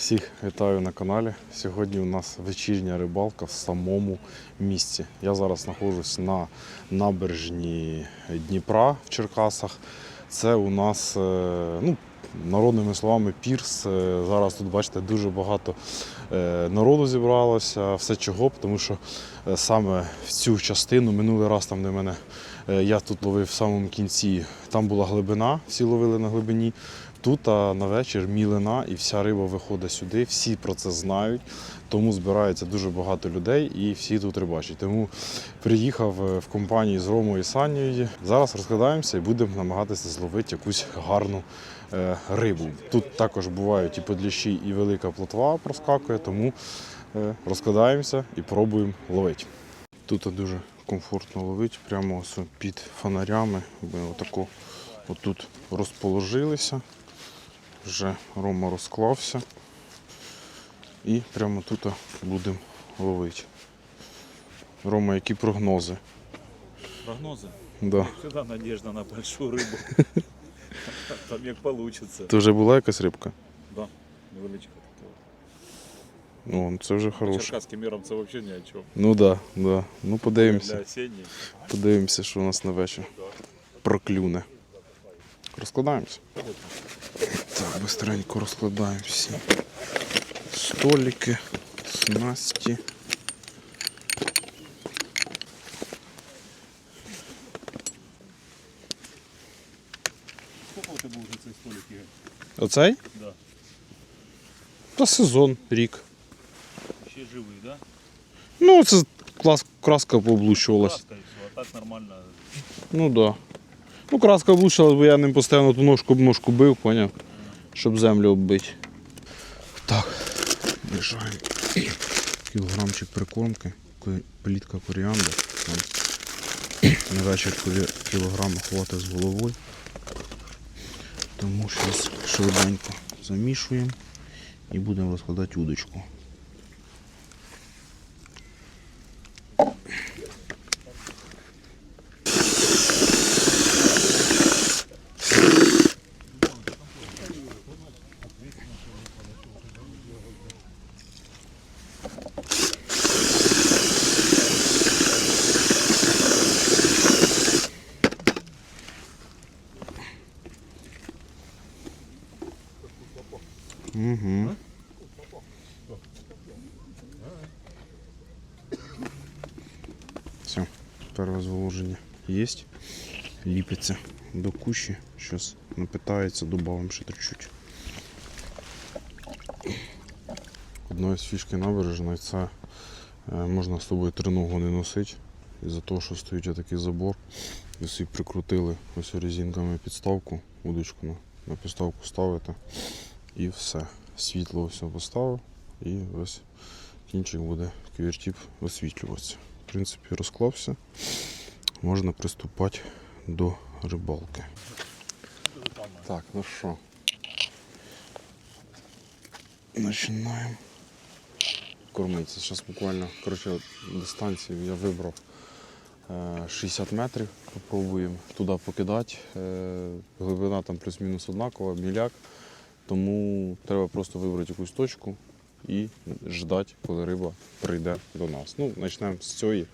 Всіх вітаю на каналі. Сьогодні у нас вечірня рибалка в самому місці. Я зараз знаходжусь на набережні Дніпра в Черкасах. Це у нас, е, ну, народними словами, пірс. Е, Зараз тут бачите дуже багато е, народу зібралося. Все чого, тому що саме в цю частину минулий раз там, де мене я тут ловив в самому кінці, там була глибина, всі ловили на глибині. Тут а на вечір мілина і вся риба виходить сюди. Всі про це знають, тому збирається дуже багато людей і всі тут рибачать. Тому приїхав е, в компанії з Ромою і Санєю. Зараз розкладаємося і будемо намагатися зловити якусь гарну е, рибу. Тут також бувають і подліщі, і велика плотва проскакує, тому е, розкладаємося і пробуємо ловити. Тут дуже комфортно ловити, прямо під фонарями. Ми отако отут розположилися. Вже Рома розклався. І прямо тут будемо ловити. Рома, які прогнози? Прогнозы? Да. Всегда надежда на большую рыбу. Там як получится. Це вже була якась рибка? Да, невеличка така. О, це вже хороше. черкаським мірам це взагалі ні о чому. Ну так, да, да. Ну подивимося. Подивимося, що у нас на вечір проклюне. Розкладаємося. Так, быстренько розкладаємо всі столики, снасті. Сколько у тебе вже цей столик, Ігор? Оцей? Да. Та сезон, рік. Ще живий, да? Ну, це клас, краска пооблущувалась. Краска і все, а так нормально. Ну так. Да. Ну, краска облучилась, бо я ним постійно ту ножку об ножку бив, поняв, Щоб землю оббити. Так, мішаємо кілограмчик прикормки, плітка коріандр. Там На вечір кілограм хватить з головою. Тому що швиденько замішуємо і будемо розкладати удочку. Угу. Перше зволоження є. Ліпиться до кущі. Зараз напитається, додамо ще чуть-чуть. Одної з фішки набережної це е, можна з тобою триногу не носити. Із-за того, що стоїть отакий забор. Собі прикрутили ось резинками підставку, удочку на, на підставку ставите і все. Світло все поставив і ось кінчик буде квіртіп освітлюватися. В принципі, розклався. Можна приступати до рибалки. Так, ну що. Починаємо кормитися. Зараз буквально коротше, дистанцію я вибрав е, 60 метрів. Попробуємо туди покидати. Е, Глибина там плюс-мінус однакова, міляк. Тому треба просто вибрати якусь точку і ждати, коли риба прийде до нас. Ну, почнемо з цієї.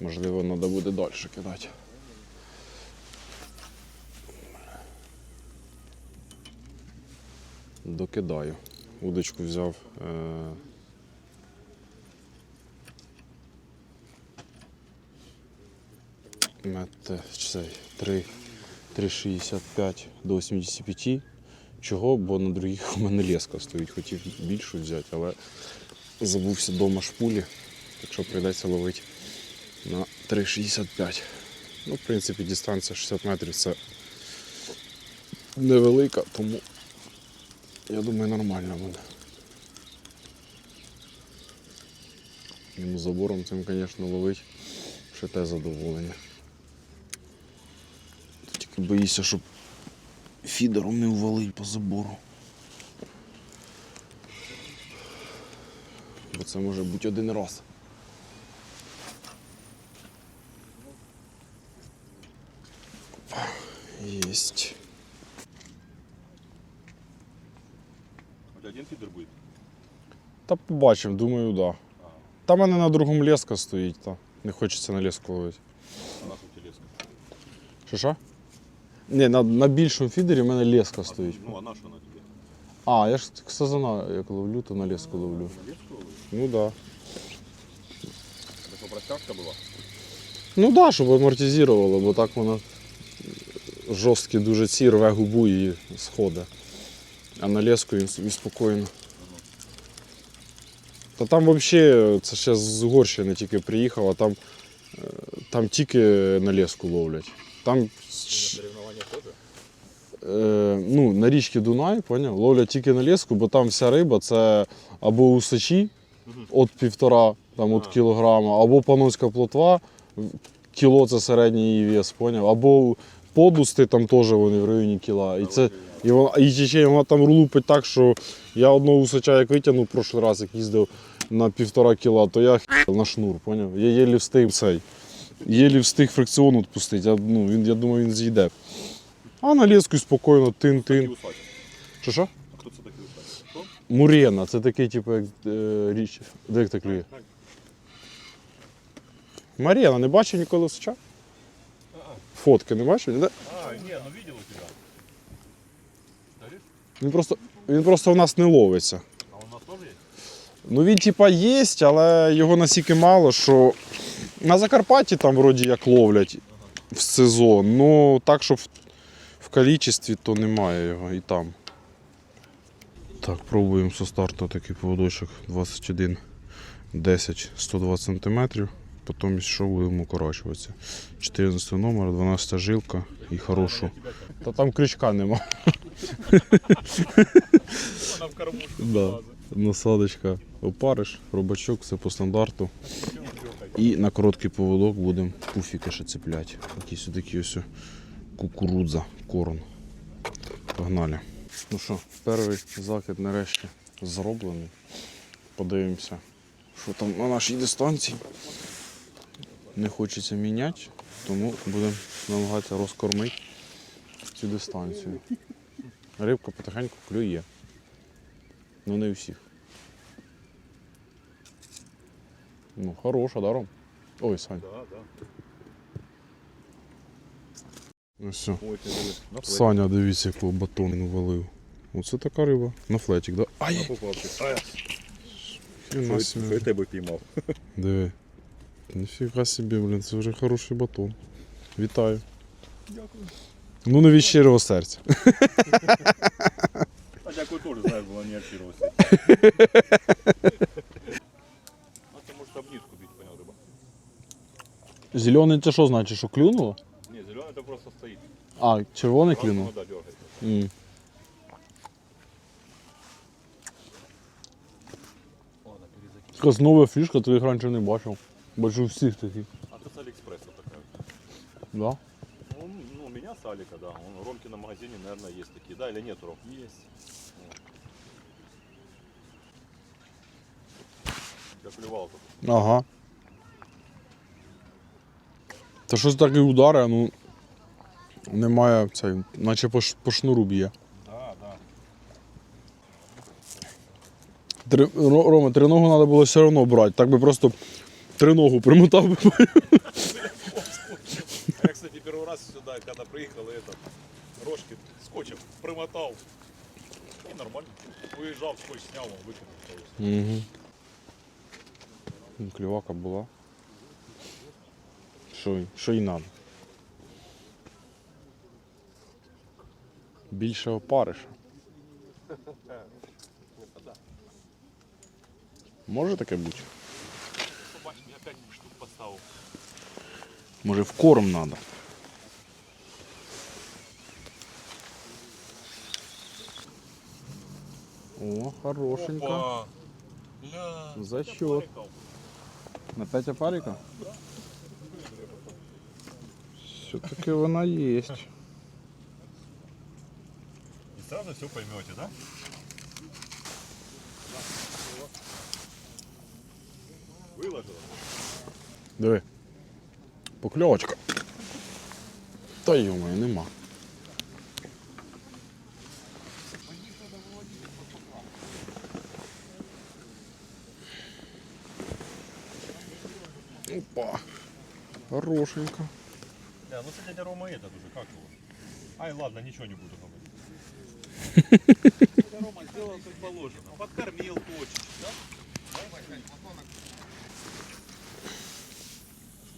Можливо, треба буде далі кидати. Докидаю. Удочку взяв. Е- Мете цей 3, 3,65 до 85. Чого? Бо на других у мене леска стоїть. Хотів більшу взяти, але забувся вдома шпулі, так що прийдеться ловити на 3,65. Ну, в принципі, дистанція 60 метрів це невелика, тому я думаю нормально буде. Йому забором цим, звісно, ловить ще те задоволення. Тільки боюся, щоб фідером не увалить по забору. Бо це може бути один раз. Єсть. Хоть один? фидер будет? Та побачимо, думаю, так. Да. Та в мене на другому леска стоїть, та. Не хочеться на леску ловити. А нашу телеску. Що що? Ні, на, на більшому фідері в мене леска стоїть. Ну, а наша на тебе? А, я ж сазана як ловлю, то на леску ловлю. На леску ловишь? Ну так. Да. Это что, простявка была? Ну так, да, щоб амортизувало, бо так воно жорсткий дуже ці рве губу і сходить. А на леску він собі спокійно. Та там взагалі, це ще з Угорщини тільки приїхав, а там, е, там тільки на леску ловлять. Там ну, на річці Дунай, поняв, ловлять тільки на леску, бо там вся риба це або усачі від півтора там, от кілограма, або панонська плотва, кіло це середній її вес, поняв, або подусти там теж вони в районі кіла. І, це, і, вона, і тече, вона там лупить так, що я одного усача як витягнув в прошлий раз, як їздив на півтора кіла, то я на шнур, поняв? Я єлі встиг цей. Єлі встиг фрикціон відпустити, я, ну, він, я думаю, він зійде. А на леску спокійно, тин-тин. Що що? А кто это такие усач? Мурена, це такий, типу, як е, річ. Де як так клює? Маріна, не бачив ніколи суча? Фотки не бачив? Ніде? А, не, ну у тебя. Говоришь? Він просто, він просто в нас не ловиться. А у нас тоже есть? Ну він типа є, але його настільки мало, що на Закарпатті там вроді як ловлять в сезон. Ну так, що в, в кількості, то немає його і там. Так, пробуємо со старту такий поводочок 21 10 120 см. Потім що будемо укорачуватися. 14 номер, 12 жилка і хорошу. Та там крючка нема. Она в кормушку Да. Насадочка опариш, робачок, все по стандарту. І на короткий поводок будемо пуфіки ще цепляти. Якісь такі ось кукурудза, корм. Погнали. Ну що, перший закид нарешті зроблений. Подивимося, що там на нашій дистанції. Не хочеться міняти, тому будемо намагатися розкормити цю дистанцію. Рибка потихеньку клює. Ну не у всіх. Ну, хороша, да, Ром? Ой, Сань. Да, да. Ну все. Ой, ты дивись, на флет. Саня, дивіться, якого батон валив. Оце така риба. На флетик, да? На Ай! попавший. Ай, Хіна хай собі. тебе піймав. Диви. Ніфіга собі, блін, це вже хороший батон. Вітаю. Дякую. Ну, не від щирого серця. А дякую тоже, знаешь, было не актировалось. А ты можешь об нитку бить, понял, рыба? Зелений це що значить, що клюнуло? А, червоний клюнув? ну да, Ладно, перезакинь. Якась нова фішка, ти їх раніше не бачив. Бачу всіх таких. А ты с Алиэкспресса такая. Да? Ну, ну, у меня с Алика, да. Он, у Ромки на магазине, наверное, есть такие. Да, или нет, Ром? Есть. Я клевал тут. Ага. Та щось таке удари, ну немає цей, наче по, ш- по шнуру б'є. Да, да. Три, Ро- Рома, триногу треба було все одно брати. Так би просто триногу примотав би. Я, кстати, первый раз сюда, когда приехал, это, рожки скотчем примотал. И нормально. Уезжал, скотч снял, он выкинул. Угу. Клювака була. Що, й- що й надо. Більше опариша. Може таке бути? Побачим, я 5 штук поставил. Може в корм треба. О, хорошенько. За счет. На 5 опарика? Все-таки вона є сразу все поймете, да? Выложила. Диви. Покльовочка. Та йому нема. Опа. Хорошенько. Да, ну сегодня Рома этот уже, как его? Ай, ладно, ничего не буду говорить. Рома сделал как положено. Подкормил да?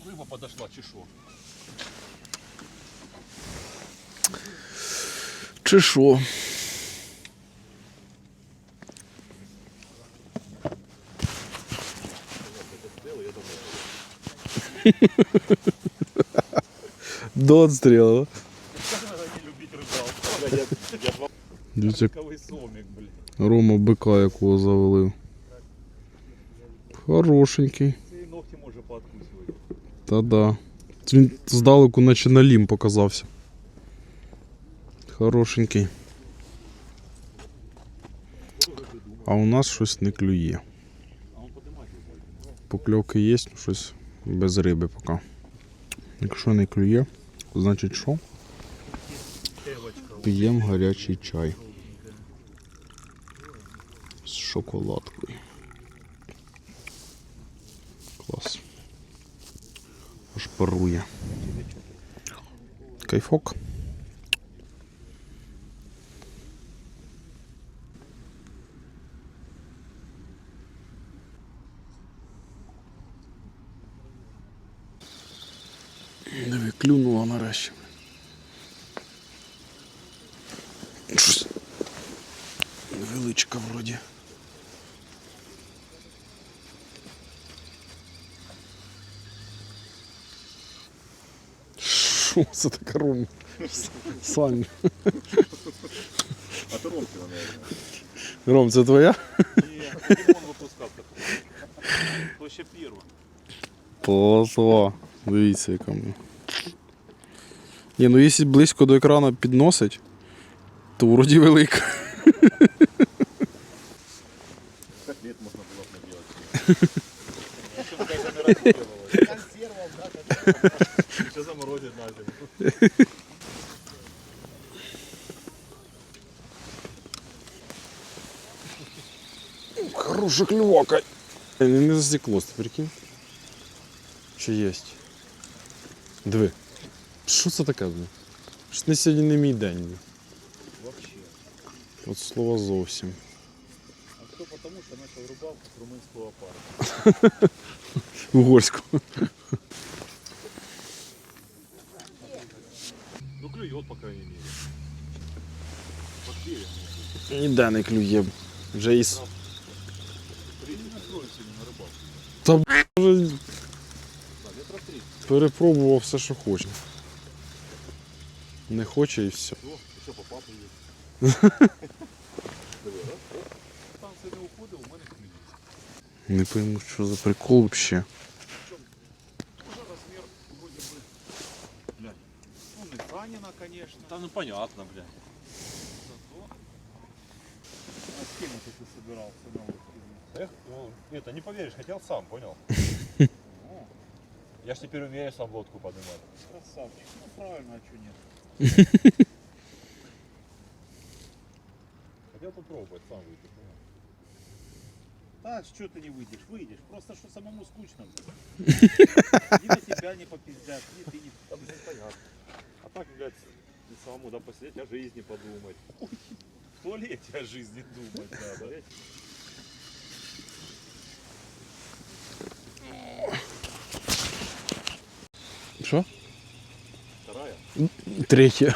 Рыба подошла, чешу. Що? До отстріла. Дивіться. Рома бика якого завалив. Хорошенький. Може пооткусувати. Та-да. Він здалеку наче на лім показався. Хорошенький. А у нас щось не клює. Покльовки є, ну щось без риби поки. Якщо не клює, значить що? П'ємо гарячий чай. Шоколадкою. Клас. Аж парує. Кайфок. Диви, клюнула нарешті. Що це таке рум? Сань. А то Ромкіна, наверное. Ром, це твоя? Ні, Димон випускав таку. То ще перва. Полосова. Дивіться, яка мені. Ні, ну якщо близько до екрану підносить, то вроді велика. Котлет можна було б наделать. Да, Сейчас заморозить на зиму. Хороша клювака. Не, не засіклось, ти прикинь. Чи єсть? Диви. Що це таке? блін? Що не сьогодні не мій день. блін. Вообще. От слова зовсім. А все потому, что начал рыбалку с румынского парка. Угорську. Клюет, по крайней мере. Под. Ніде не клює. Вже із. Да, метра перепробував все, що хоче. Не хоче і все. О, еще по папу есть. Диви, раз, оп. Станція не уходив, у мене клює. Не пойму, що за прикол взагалі. Ну, не Санина, конечно. Да ну понятно, блядь. Зато. А с кем это ты собирался на лодке? Эх, ну, это не поверишь, хотел сам, понял? Ну, Я ж теперь умею сам лодку поднимать. Красавчик. Ну правильно, а что нет? Хотел попробовать, сам выйти, понял? А, что ты не выйдешь? Выйдешь. Просто что самому скучно. Ни на тебя не попиздят, ни ты не... Да, блин, понятно. Так, блядь, самому, да, посидеть о жизни подумать. В туалете о жизни думать надо. Що? Вторая. Рыбку.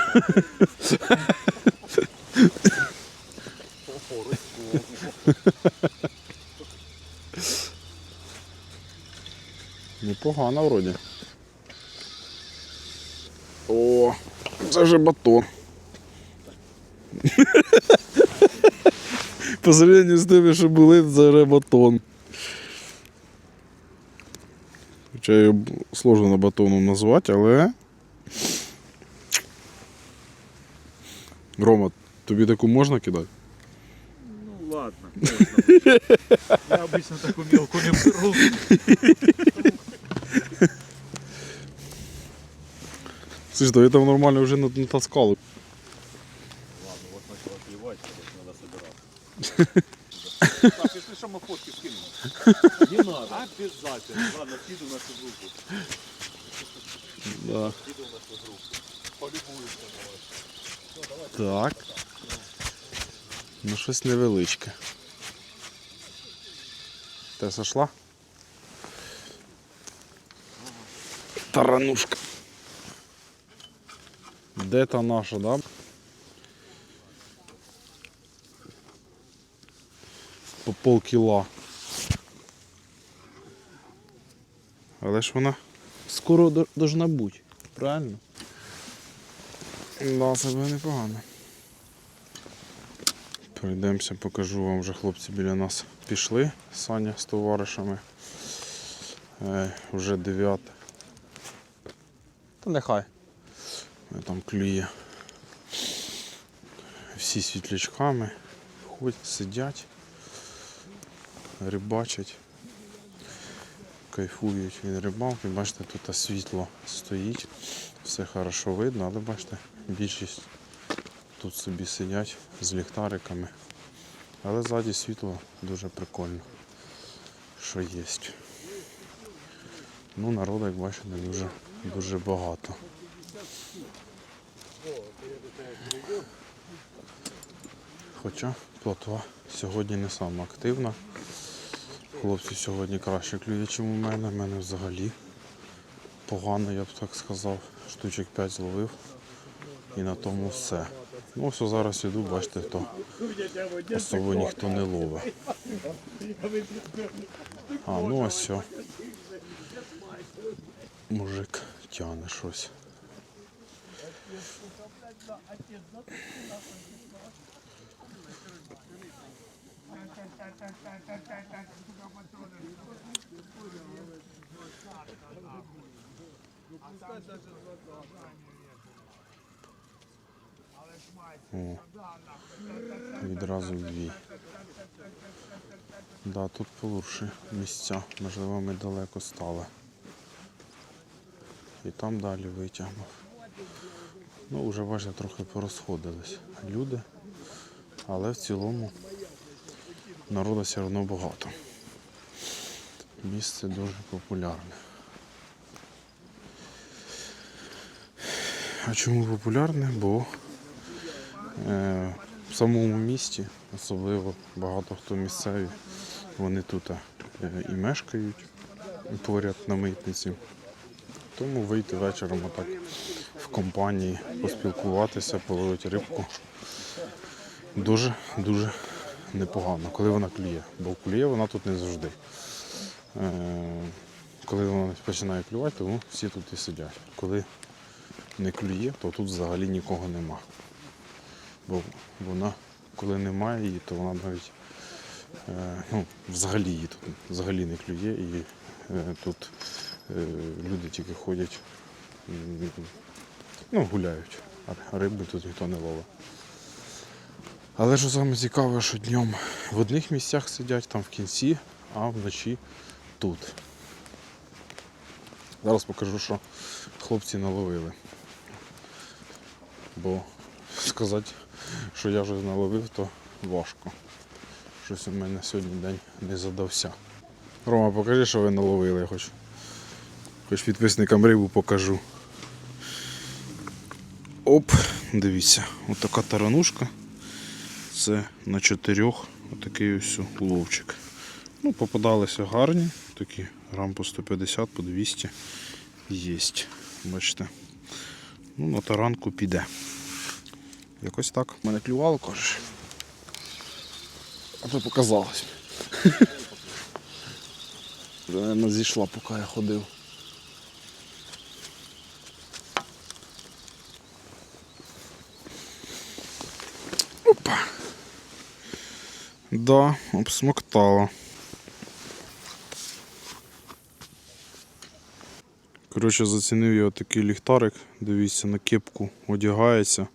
Непогано вроді. Це вже батон. По сравнению з тими, що були, це вже батон. Хоча його сложно батоном назвати, але. Рома, тобі таку можна кидати? Ну ладно. Я обычно такую мелку не беру. Слышь, да там нормально вже натаскали. Ладно, вот начала клевать, короче, надо собираться. Так, если что, мы фотки скинем. Не надо. Обязательно. Ладно, скину нашу группу. Да. Скину нашу группу. Полюбуемся. Так. Ну, щось невеличке. Ти сошла? Таранушка. Де та наша, да? По полкіла. Але ж вона скоро до- должна бути, правильно? Да, це буде непогано. Пройдемося, покажу вам вже хлопці біля нас пішли, Саня з товаришами. Е, вже 9. Та нехай. Е, Там клює. Всі світлячками. Ходять, сидять, рибачать, кайфують від рибалки. Бачите, тут світло стоїть, все хорошо видно, але бачите, більшість тут собі сидять з ліхтариками. Але ззаді світло дуже прикольно, що є. Ну, народу, як бачите, дуже, дуже багато. Хоча плотва сьогодні не сама активна. Хлопці сьогодні краще клює, ніж у мене. У мене взагалі погано, я б так сказав. Штучок 5 зловив. І на тому все. Ну, все зараз іду, бачите, то особо ніхто не ловить. А, ну ось все. Мужик тягне щось. О, відразу дві. Да, тут полурші місця, можливо, ми далеко стали. І там далі витягнув. Ну, вже бачите, трохи порозходились люди, але в цілому народу все одно багато. Місце дуже популярне. А чому популярне? Бо е, в самому місті, особливо багато хто місцеві, вони тут е, і мешкають поряд на митниці. Тому вийти вечором отак компанії, поспілкуватися, половити рибку. Дуже, дуже непогано, коли вона клює. Бо клює вона тут не завжди. Е, коли вона починає клювати, то всі тут і сидять. Коли не клює, то тут взагалі нікого нема. Бо вона, коли немає її, то вона навіть е, ну, взагалі її тут взагалі не клює і е, тут люди тільки ходять, ну, гуляють, а риби тут ніхто не ловить. Але що саме цікаве, що днем в одних місцях сидять, там в кінці, а вночі тут. Зараз покажу, що хлопці наловили. Бо сказати, що я вже наловив, то важко. Щось у мене сьогодні день не задався. Рома, покажи, що ви наловили, хоч, хоч підписникам рибу покажу. Оп, дивіться, отака таранушка. Це на чотирьох отакий ось уловчик. Ну, попадалися гарні, такі грам по 150, по 200 є. Бачите. Ну, на таранку піде. Якось так. Мене клювало, кажеш. А то показалось. Мабуть, зійшла, поки я ходив. Да, обсмоктала. Коротше, зацінив я такий ліхтарик. Дивіться, на кепку одягається,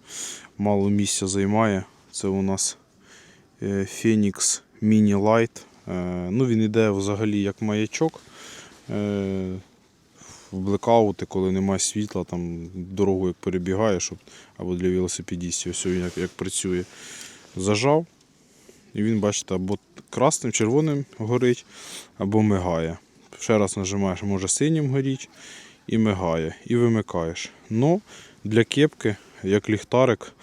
мало місця займає. Це у нас Phoenix Mini Light. Ну, він йде взагалі як маячок. Е, В блекаути, коли немає світла, там дорогу як перебігає, щоб, або для велосипедистів, ось як, як працює. Зажав, І він, бачите, або красним, червоним горить, або мигає. Ще раз нажимаєш, може синім горіть, і мигає, і вимикаєш. Ну, для кепки, як ліхтарик,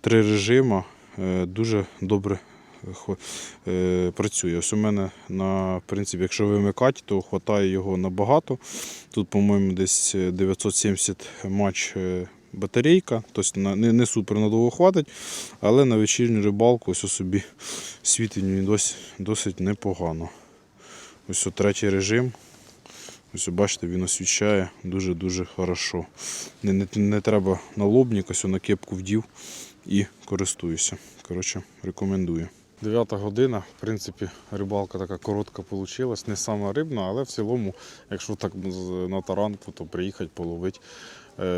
три режима е, дуже добре е, працює. Ось у мене, на принципі, якщо вимикати, то вистачає його набагато. Тут, по-моєму, десь 970 матч е, батарейка, тобто не, не супер надовго хватить, але на вечірню рибалку ось собі світить досить, досить непогано. Ось о, третій режим. Ось бачите, він освіщає дуже-дуже хорошо. Не, не, не треба налобник, ось на кепку вдів і користуюся. Коротше, рекомендую. Дев'ята година, в принципі, рибалка така коротка вийшла, не сама рибна, але в цілому, якщо так на таранку, то приїхати половити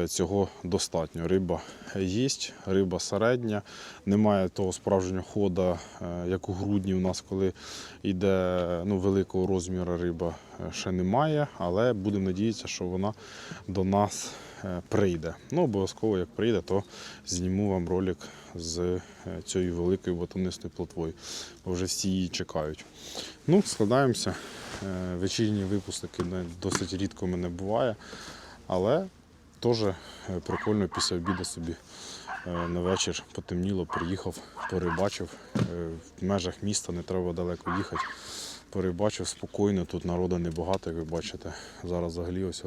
цього достатньо. Риба є, риба середня, немає того справжнього хода, е, як у грудні у нас, коли йде ну, великого розміру риба, е, ще немає, але будемо надіятися, що вона до нас е, прийде. Ну, обов'язково, як прийде, то зніму вам ролик з е, цією великою батонистою плотвою, бо вже всі її чекають. Ну, складаємося. Е, Вечірні випуски досить рідко мене буває, але теж е, прикольно після обіду собі е, на вечір потемніло, приїхав, порибачив. Е, В межах міста не треба далеко їхати. Порибачив спокійно, тут народу небагато, як ви бачите. Зараз взагалі ось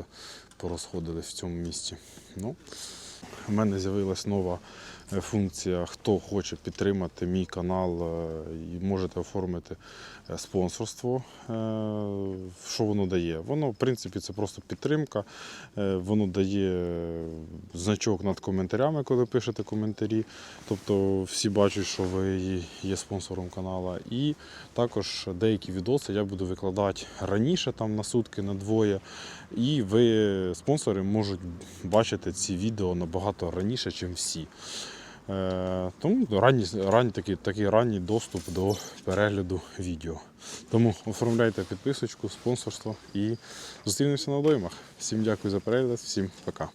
порозходились в цьому місці. Ну, у мене з'явилась нова функція. Хто хоче підтримати мій канал, е, і можете оформити е, спонсорство. Е, Що воно дає? Воно, в принципі, це просто підтримка. Е, Воно дає е, значок над коментарями, коли пишете коментарі. Тобто всі бачать, що ви є спонсором каналу. І також деякі відоси я буду викладати раніше, там на сутки, на двоє. І ви, спонсори, можуть бачити ці відео набагато раніше, ніж всі. Е, тому ранній, ранні, такий, такий ранній доступ до перегляду відео. Тому оформляйте підписочку, спонсорство і зустрінемося на доймах. Всім дякую за перегляд, всім пока.